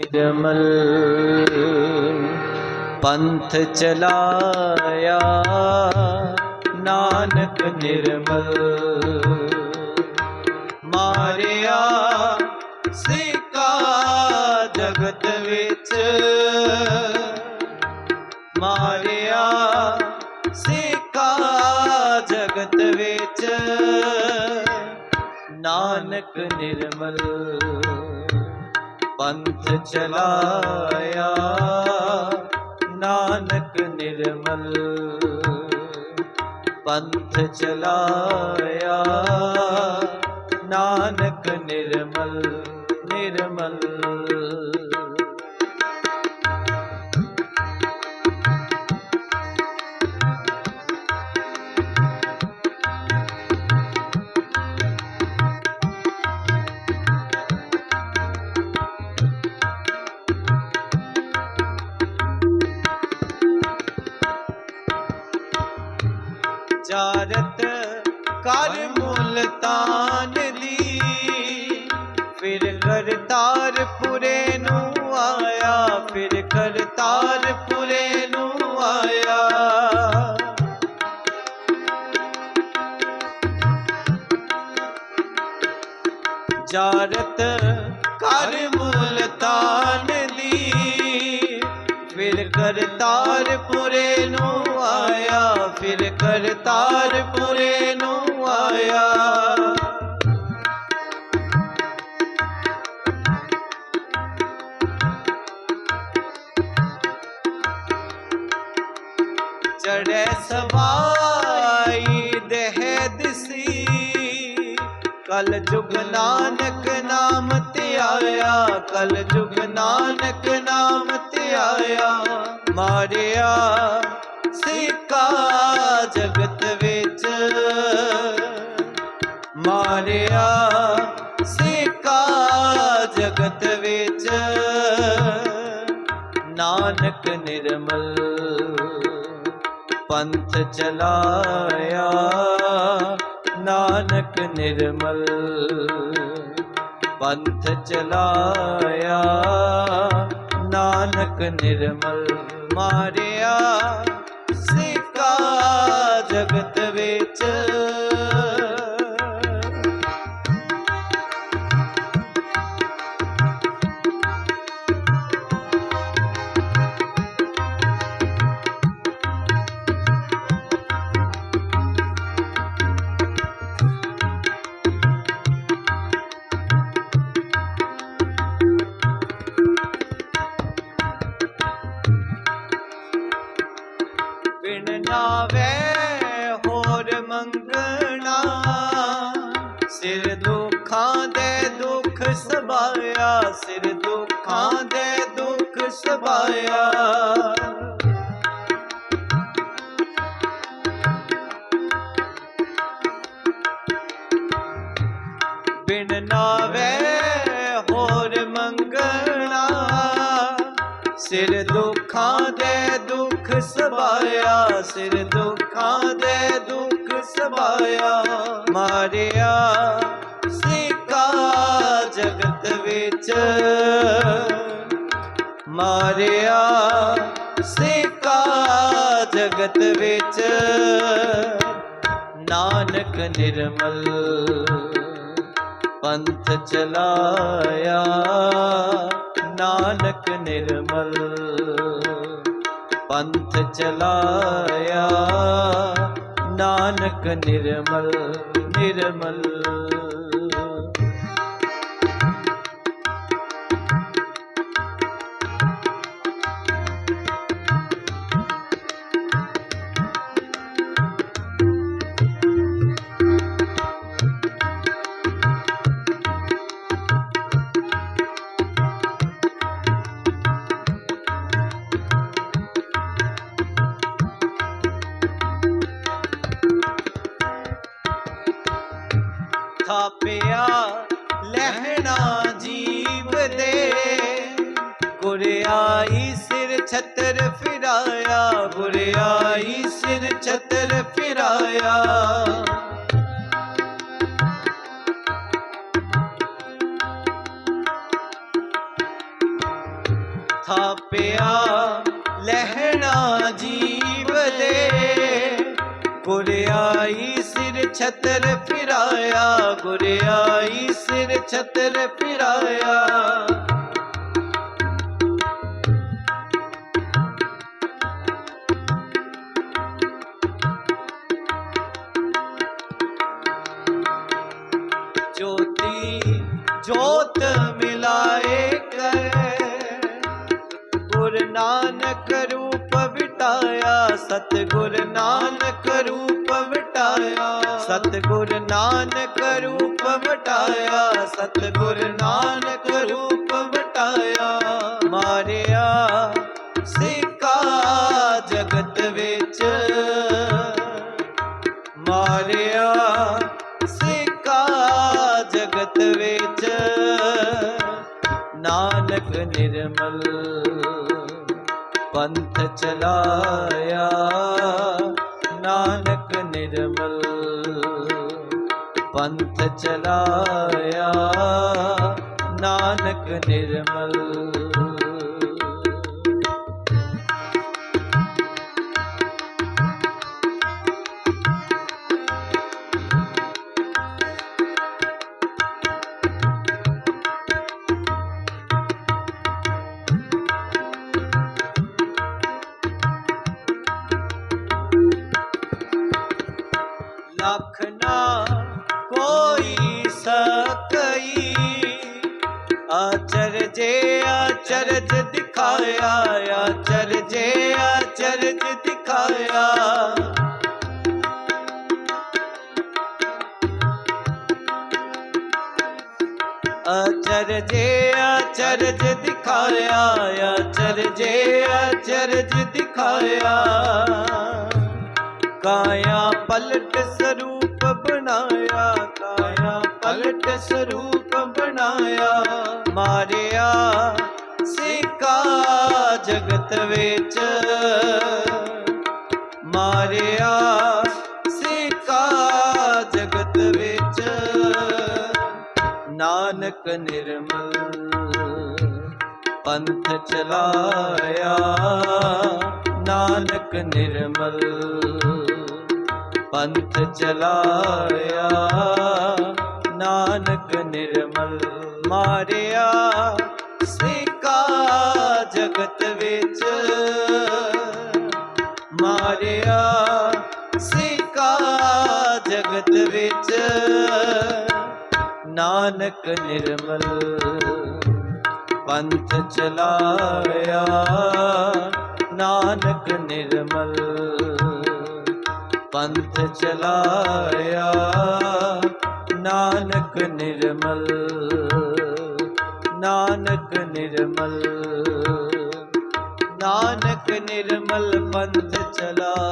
ਨਿਰਮਲ ਪੰਥ ਚਲਾਇਆ ਨਾਨਕ ਨਿਰਮਲ ਮਾਰਿਆ ਸਿਕਾ ਜਗਤ ਵਿੱਚ ਮਾਰਿਆ ਸਿਕਾ ਜਗਤ ਵਿੱਚ ਨਾਨਕ ਨਿਰਮਲ ਪੰਥ ਚਲਾਇਆ। ਨਾਨਕ ਨਿਰਮਲ ਪੰਥ ਚਲਾਇਆ। ਨਾਨਕ ਨਿਰਮਲ ਨਿਰਮਲ ਚਾਰਤ ਕਰ ਮੁਲਤਾਨ ਦੀ। ਫਿਰ ਕਰਤਾਰਪੁਰੇ ਨੂੰ ਆਇਆ, ਫਿਰ ਕਰਤਾਰਪੁਰੇ ਨੂੰ ਆਇਆ। ਜਾਰਤ ਕਰ ਮੁਲਤਾਨ ਦੀ। ਫਿਰ ਕਰਤਾਰਪੁਰੇ ਨੂੰ ਕਰਤਾਰਪੁਰੇ ਨੂੰ ਆਇਆ। ਚੜੈ ਸਵਾਈ ਦੇਹ ਦਿਸੀ ਕਲ ਜੁਗ ਨਾਨਕ ਨਾਮ ਧਿਆਇਆ ਕਲ ਜੁਗ ਨਾਨਕ ਨਾਮ ਧਿਆਇਆ ਮਾਰਿਆ ਸਿਕਾ ਜਗਤ ਵਿੱਚ ਮਾਰਿਆ ਸਿਕਾ ਜਗਤ ਵਿੱਚ। ਨਾਨਕ ਨਿਰਮਲ ਪੰਥ ਚਲਾਇਆ। ਨਾਨਕ ਨਿਰਮਲ ਪੰਥ ਚਲਾਇਆ। ਨਾਨਕ ਨਿਰਮਲ ਮਾਰਿਆ। ਜਗਤ ਸਿਰ ਦੁੱਖਾਂ ਦੇ ਦੁੱਖ ਸਬਾਇਆ ਸਿਰ ਦੁੱਖਾਂ ਦੇ ਦੁੱਖ ਸਬਾਇਆ ਬਿਨ ਨਾਵੇ ਹੋਰ ਮੰਗਣਾ, ਸਿਰ ਦੁੱਖਾਂ ਦੇ ਦੁੱਖ ਸਬਾਇਆ ਸਿਰ ਦੁੱਖਾਂ ਦੇ ਦੁੱਖ ਸਬਾਇਆ ਮਾਰਿਆ। ਸਿਕਾ ਜਗਤ ਵਿੱਚ। ਮਾਰਿਆ, ਸਿਕਾ ਜਗਤ ਵਿੱਚ। ਨਾਨਕ ਨਿਰਮਲ ਪੰਥ ਚਲਾਇਆ। ਨਾਨਕ ਨਿਰਮਲ ਪੰਥ ਚਲਾਇਆ। ਨਾਨਕ ਨਿਰਮਲ ਨਿਰਮਲ। ਪਿਆ, ਲਹਿਣਾ ਜੀਵ ਦੇ। ਗੁਰਿਆਈ ਸਿਰ ਛਤਰ ਫਿਰਾਇਆ ਗੁਰਿਆਈ ਸਿਰ ਛਤਰ ਫਿਰਾਇਆ। ਥਾਪਿਆ ਲਹਿਣਾ ਜੀਵ ਦੇ। ਗੁਰਿਆਈ ਆਈ ਛਤਰ ਫਿਰਾਇਆ ਗੁਰਿਆਈ ਸਿਰ ਛਤਰ ਫਿਰਾਇਆ ਨਾਨਕ ਰੂਪ ਵਿਟਾਇਆ, ਸਤਿਗੁਰ ਨਾਨਕ ਰੂਪ ਵਿਟਾਇਆ, ਸਤਿਗੁਰ ਨਾਨਕ ਰੂਪ ਵਿਟਾਇਆ, ਸਤਿਗੁਰ ਨਾਨਕ ਰੂਪ ਵਿਟਾਇਆ। ਮਾਰਿਆ ਸਿਕਾ ਚਲਾਇਆ। ਨਾਨਕ ਨਿਰਮਲ ਪੰਥ ਚਲਾਇਆ। ਨਾਨਕ ਨਿਰਮਲ ਲੱਖ ਨਾ ਕੋਈ ਸਕਈ। ਅਚਰਜੇ ਅਚਰਜ ਦਿਖਾਇਆ ਅਚਰਜੇ ਅਚਰਜ ਦਿਖਾਇਆ। ਅਚਰਜੇ ਅਚਰਜ ਦਿਖਾਇਆ ਅਚਰਜੇ ਅਚਰਜ ਦਿਖਾਇਆ। ਕਾਇਆ, ਪਲਟ ਸਰੂਪ ਬਣਾਇਆ, ਕਾਇਆ, ਪਲਟ ਸਰੂਪ ਬਣਾਇਆ। ਮਾਰਿਆ ਸਿਕਾ ਜਗਤ ਵਿੱਚ। ਮਾਰਿਆ ਸਿਕਾ ਜਗਤ ਵਿੱਚ। ਨਾਨਕ ਨਿਰਮਲ ਪੰਥ ਚਲਾਇਆ। ਨਾਨਕ ਨਿਰਮਲ ਪੰਥ ਚਲਾਇਆ, ਨਾਨਕ ਨਿਰਮਲ ਮਾਰਿਆ, ਸਿਕਾ ਜਗਤ ਵਿੱਚ ਮਾਰਿਆ, ਸਿਕਾ ਜਗਤ ਵਿੱਚ ਨਾਨਕ ਨਿਰਮਲ ਪੰਥ ਚਲਾਇਆ, ਨਾਨਕ ਨਿਰਮਲ ਪੰਥ ਚਲਾਇਆ। ਨਾਨਕ ਨਿਰਮਲ ਨਾਨਕ ਨਿਰਮਲ ਨਾਨਕ ਨਿਰਮਲ ਪੰਥ ਚਲਾ।